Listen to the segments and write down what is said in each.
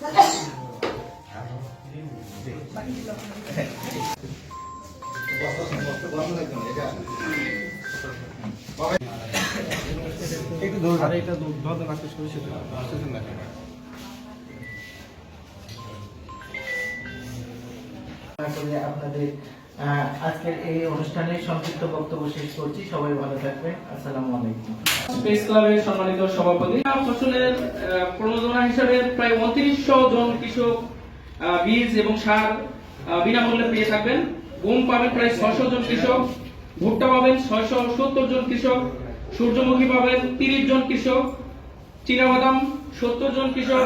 একটু আপনাদের আজকের এই অনুষ্ঠানে সংক্ষিপ্ত বক্তব্য শেষ করছি সবাই ভালো থাকবেন আসসালামু আলাইকুম প্রেস ক্লাবের সম্মানিত সভাপতি ফসলের হিসাবে প্রায় উনত্রিশশো জন কৃষক বীজ এবং সার বিনামূল্যে পেয়ে থাকবেন। গম পাবেন প্রায় ছয়শো জন কৃষক, ভুট্টা পাবেন ছয়শো সত্তর জন কৃষক, সূর্যমুখী পাবেন তিরিশ জন কৃষক, চীনাবাদাম সত্তর জন কৃষক,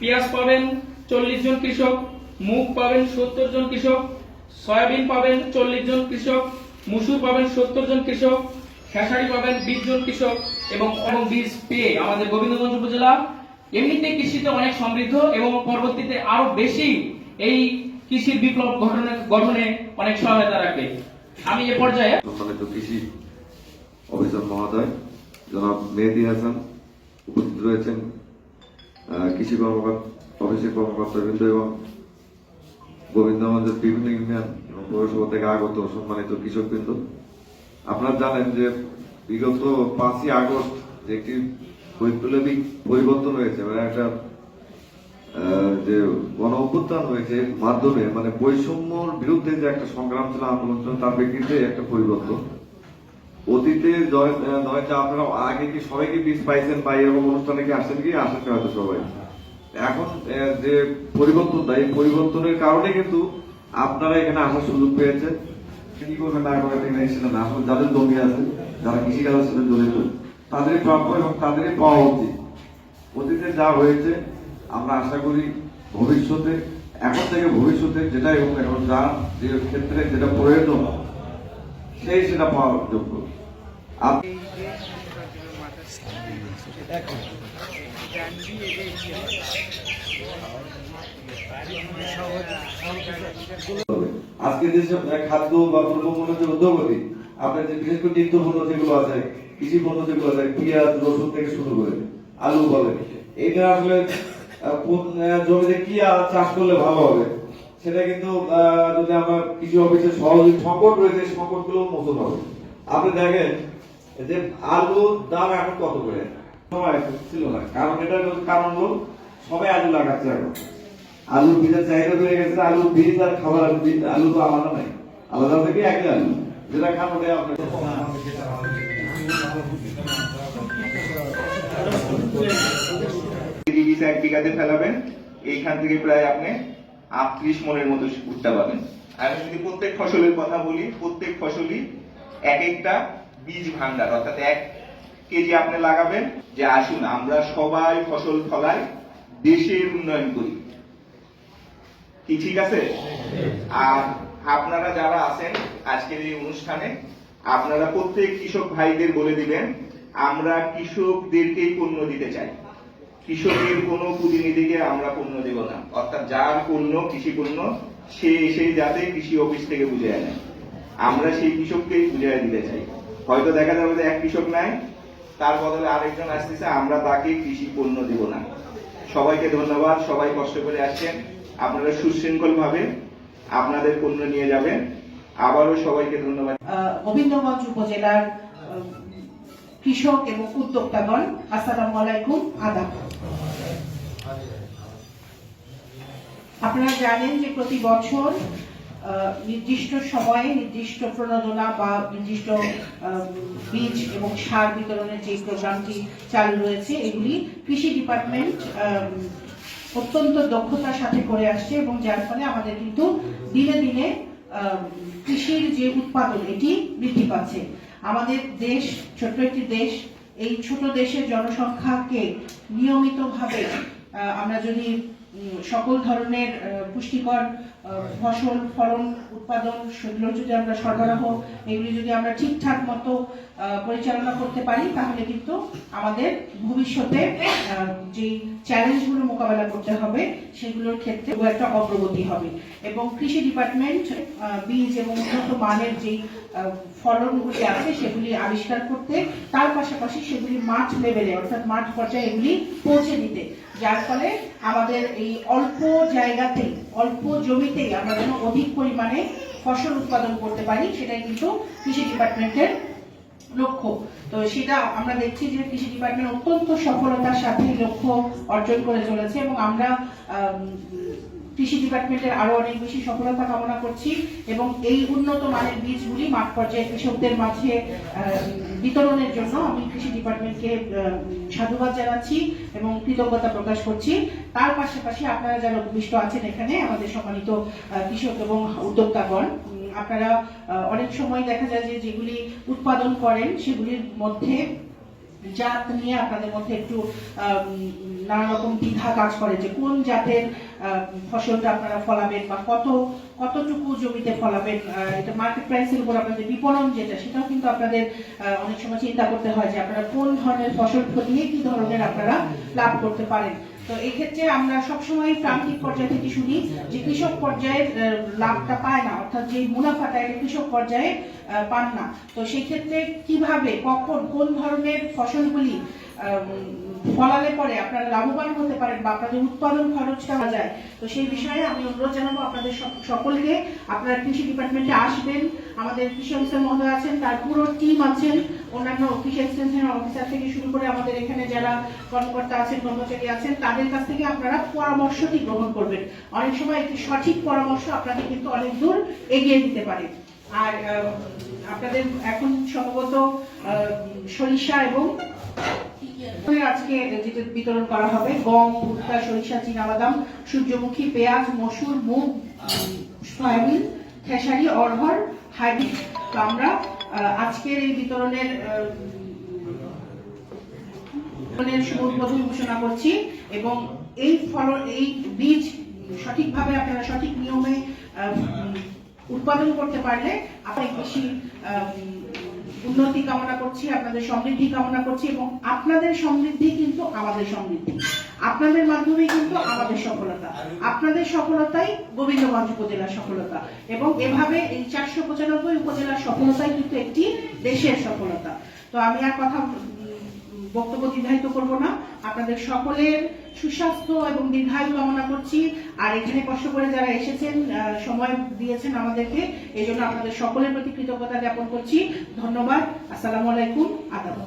পেঁয়াজ পাবেন চল্লিশ জন কৃষক, মুগ পাবেন সত্তর জন কৃষক, সয়াবিন পাবেন চল্লিশ জন কৃষক, মুসুর পাবেন সত্তর জন কৃষক, খেসারি পাবেন বিশ জন কৃষক এবং বীজ পেয়ে আমাদের গোবিন্দগঞ্জ উপজেলা এমনিতে কৃষিতে অনেক সমৃদ্ধ এবং পরবর্তীতে আরও বেশি এই কৃষির বিপ্লব গঠনে গঠনে অনেক সহায়তা রাখবে আমি এ পর্যায়ে সম্মানিত কৃষি অফিসার মহোদয়, জনাব মেহেদি হাসান উপস্থিত রয়েছেন কৃষি কর্মকর্তা, অফিসের কর্মকর্তাবৃন্দ এবং গোবিন্দগঞ্জের বিভিন্ন ইউনিয়ন এবং পৌরসভা থেকে আগত সম্মানিত কৃষকবৃন্দ আপনারা জানেন যে বিগত পাঁচই আগস্ট যে একটি বৈপ্লবিক পরিবর্তন হয়েছে মানে একটা যে গণ অভ্যুত্থান হয়েছে মাধ্যমে মানে বৈষম্যর বিরুদ্ধে যে একটা সংগ্রাম ছিল আন্দোলন ছিল তার প্রেক্ষিতে একটা পরিবর্তন। অতীতে আহ, আপনারা আগে কি সবাই কি বীজ পাইছেন বা এরকম অনুষ্ঠানে কি আসেন কি? আসেন হয়তো সবাই। এখন যে পরিবর্তনটা এই পরিবর্তনের কারণে কিন্তু আপনারা এখানে আসার সুযোগ পেয়েছেন। কি করবেন না করবেন এখানে সেটা না আসলে যাদের জমি আছে যারা কৃষিকাজের সাথে জড়িত তাদের প্রাপ্য এবং তাদেরই পাওয়া উচিত। অতীতে যা হয়েছে, আমরা আশা করি ভবিষ্যতে, এখন থেকে ভবিষ্যতে যেটাই হোক, এখন যা যে ক্ষেত্রে যেটা প্রয়োজন, সেই সেটা পাওয়ার যোগ্য। আপনি আজকে যেসব খাদ্য বা দ্রব্যমূল্য যে উদ্যোগতি আপনার যে বিশেষ করে নিত্য পণ্য যেগুলো আছে কৃষি পণ্য যেগুলো আছে, পেঁয়াজ, রসুন থেকে শুরু করে আলু বলে, এটা আসলে জমিতে কি চাষ করলে ভালো হবে? সেটা কিন্তু যদি আমার কৃষি অফিসে সহজ সংকট রয়েছে সংকটগুলো মোচন হবে। আপনি দেখেন, যে আলুর দাম এখন কত করে? সময় ছিল না। কারণ এটা কারণ হলো, সবাই আলু লাগাচ্ছে এখন। আলু বীজের চাহিদা বেড়ে গেছে আলু বীজ আর খাবার আলু বীজ, আলু তো আলাদা নাই। আলাদা থেকে একই আলু। যেটা খান ওটাই আপনার ডিবি বিঘাতে ফেলাবেন। এইখান থেকে প্রায় আপনি আটত্রিশ মনের মতো ভুট্টা পাবেন আমি যদি প্রত্যেক ফসলের কথা বলি, প্রত্যেক ফসলই এক একটা বীজ ভান্ডার অর্থাৎ এক কেজি আপনি লাগাবেন। যে আসুন, আমরা সবাই ফসল ফলাই, দেশের উন্নয়ন করি। কি ঠিক আছে? আর আপনারা যারা আছেন আজকের এই অনুষ্ঠানে, আপনারা প্রত্যেক কৃষক ভাইদের বলে দিবেন, আমরা কৃষকদেরকেই পণ্য দিতে চাই। কৃষকের কোনো প্রতিনিধিকে আমরা পণ্য দেব না। অর্থাৎ যার পণ্য, কৃষি পণ্য, সে এসে যাতে কৃষি অফিস থেকে বুঝে আনে। আমরা সেই কৃষককেই বুঝে দিতে চাই। হয়তো দেখা যাবে যে এক কৃষক নাই, তার বদলে আরেকজন আসতেছে, আমরা তাকে কৃষি পণ্য দেব না। সবাইকে ধন্যবাদ, সবাই কষ্ট করে আসছেন। আপনারা সুশৃঙ্খল ভাবে আপনাদের পণ্য নিয়ে যাবেন। আবারও সবাইকে ধন্যবাদ। গোবিন্দগঞ্জ উপজেলার কৃষক এবং উদ্যোক্তাগণ, আসসালামু আলাইকুম, আদাব। আপনারা জানেন যে প্রতি বছর নির্দিষ্ট সময়ে নির্দিষ্ট প্রণোদনা বা নির্দিষ্ট বীজ এবং সার বিতরণের যে প্রোগ্রামটি চালু রয়েছে, এগুলি কৃষি ডিপার্টমেন্ট অত্যন্ত দক্ষতার সাথে করে আসছে এবং যার ফলে আমাদের কিন্তু দিনে দিনে কৃষির যে উৎপাদন, এটি বৃদ্ধি পাচ্ছে। আমাদের দেশ ছোট একটি দেশ, এই ছোট দেশের জনসংখ্যাকে নিয়মিতভাবে আমরা যদি সকল ধরনের পুষ্টিকর ফসল ফলন উৎপাদন সেগুলো যদি আমরা সরবরাহ এগুলি যদি আমরা ঠিকঠাক মতো পরিচালনা করতে পারি তাহলে কিন্তু আমাদের ভবিষ্যতে যে চ্যালেঞ্জগুলো মোকাবেলা করতে হবে সেগুলোর ক্ষেত্রে খুব একটা অগ্রগতি হবে। এবং কৃষি ডিপার্টমেন্ট বীজ এবং উন্নত মানের যে ফলনগুলি আছে সেগুলি আবিষ্কার করতে তার পাশাপাশি সেগুলি মাঠ লেভেলে অর্থাৎ মাঠ পর্যায়ে এগুলি পৌঁছে দিতে। যার ফলে আমাদের এই অল্প জায়গাতেই অল্প জমিতেই আমরা যেন অধিক পরিমাণে ফসল উৎপাদন করতে পারি সেটাই কিন্তু কৃষি ডিপার্টমেন্টের লক্ষ্য। তো সেটা আমরা দেখছি যে কৃষি ডিপার্টমেন্ট অত্যন্ত সফলতার সাথে লক্ষ্য অর্জন করে চলেছে এবং আমরা আম, কৃষি ডিপার্টমেন্টের আরও অনেক বেশি সফলতা কামনা করছি এবং এই উন্নত মানের বীজগুলি মাঠ পর্যায়ে কৃষকদের মাঝে বিতরণের জন্য আমি কৃষি ডিপার্টমেন্টকে সাধুবাদ জানাচ্ছি এবং কৃতজ্ঞতা প্রকাশ করছি। তার পাশাপাশি আপনারা যারা উপবিষ্ট আছেন এখানে, আমাদের সম্মানিত কৃষক এবং উদ্যোক্তাগণ আপনারা অনেক সময় দেখা যায় যে যেগুলি উৎপাদন করেন সেগুলির মধ্যে জাত নিয়ে আপনাদের মধ্যে একটু নানা রকম দ্বিধা কাজ করে যে কোন জাতের ফসলটা আপনারা ফলাবেন বা কত, কতটুকু জমিতে ফলাবেন এটা মার্কেট প্রাইসের উপর আপনাদের বিপণন যেটা, সেটাও কিন্তু আপনাদের অনেক সময় চিন্তা করতে হয় যে আপনারা কোন ধরনের ফসল ফলিয়ে কি ধরনের আপনারা লাভ করতে পারেন। তো এই ক্ষেত্রে আমরা সবসময় প্রান্তিক পর্যায় থেকে শুনি যে কৃষক পর্যায়ে লাভটা পায় না, অর্থাৎ যে মুনাফাটা এটা কৃষক পর্যায়ে পান না। তো সেই ক্ষেত্রে কীভাবে, কখন, কোন ধরনের ফসলগুলি ফলালে পরে আপনারা লাভবান হতে পারেন বা আপনাদের উৎপাদন খরচটা যায়। তো সেই বিষয়ে আমি অনুরোধ জানাব আপনাদের সকলকে। আপনারা কৃষি ডিপার্টমেন্টে আসবেন। আমাদের কৃষি অফিসার মহোদয় আছেন, তার পুরো টিম আছেন। অন্যান্য কৃষি এক্সটেনশন অফিসার থেকে শুরু করে আমাদের এখানে যারা কর্মকর্তা আছেন, কর্মচারী আছেন, তাদের কাছ থেকে আপনারা পরামর্শটি গ্রহণ করবেন। অনেক সময় একটি সঠিক পরামর্শ আপনাকে কিন্তু অনেক দূর এগিয়ে দিতে পারে। আর আপনাদের এখন সম্ভবত সরিষা এবং আজকে বিতরণ করা হবে। গম ভুট্টা সরিষা চীনাবাদাম সূর্যমুখী পেঁয়াজ মসুর মুগ সয়াবিন খেসারি অরহর হাইব্রিড আজকের এই বিতরণের ঘোষণা করছি এবং এই ফল এই বীজ সঠিকভাবে আপনারা সঠিক নিয়মে উৎপাদন করতে পারলে আপনার আহ, উন্নতি কামনা করছি, আপনাদের সমৃদ্ধি কামনা করছি এবং আপনাদের সমৃদ্ধি কিন্তু আমাদের সমৃদ্ধি। আপনাদের মাধ্যমে কিন্তু আমাদের সফলতা। আপনাদের সফলতাই গোবিন্দগঞ্জ উপজেলার সফলতা এবং এভাবে এই চারশো পঁচানব্বই উপজেলার সফলতাই কিন্তু একটি দেশের সফলতা। তো আমি আর কথা বক্তব্য দীর্ঘায়িত করব না। আপনাদের সকলের সুস্বাস্থ্য এবং দীর্ঘায়ু কামনা করছি। আর এখানে কষ্ট করে যারা এসেছেন সময় দিয়েছেন আমাদেরকে, এই জন্য আপনাদের সকলের প্রতি কৃতজ্ঞতা জ্ঞাপন করছি। ধন্যবাদ। আসসালামু আলাইকুম। আদাব।